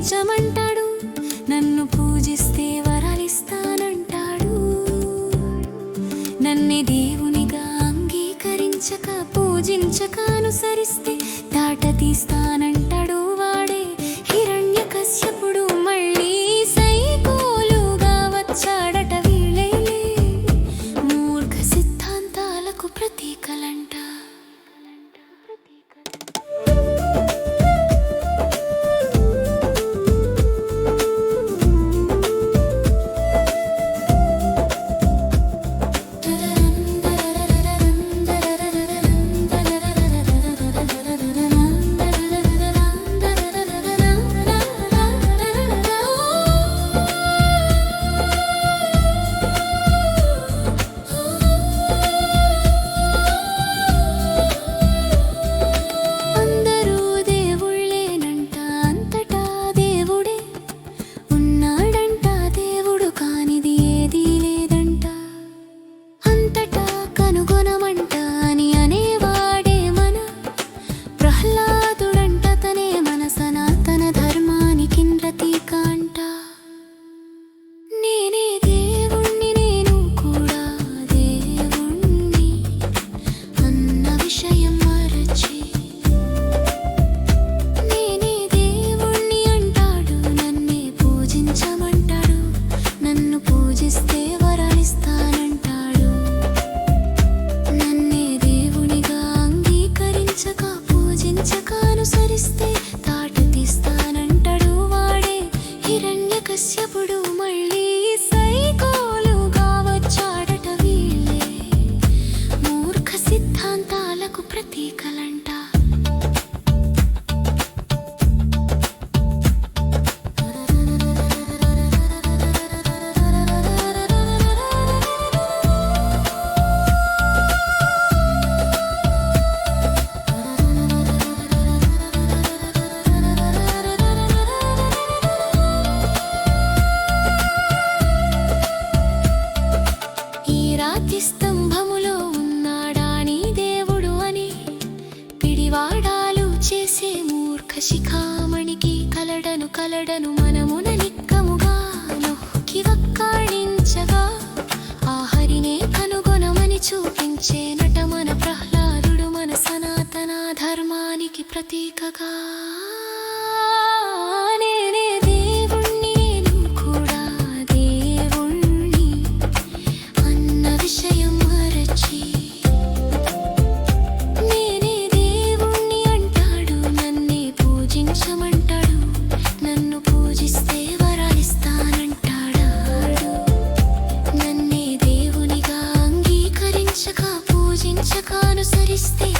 పూజించమంటాడు. నన్ను పూజిస్తే వరాలిస్తానంటాడు. నన్ను దేవునిగా అంగీకరించక పూజించక అనుసరిస్తే దాట తీస్తానంటాడు రాతి స్తంభములో ఉన్నాడా నీ దేవుడు అని పిడివాడాలు చేసే మూర్ఖ శిఖామణికి కలడను కలడను మనమున నిక్కముగా నొక్కి వక్కాడించగా ఆ హరినే కనుగొనమని చూపించే నటమన ప్రహ్లాదుడు మన సనాతన ధర్మానికి ప్రతీకగా. sarıştı.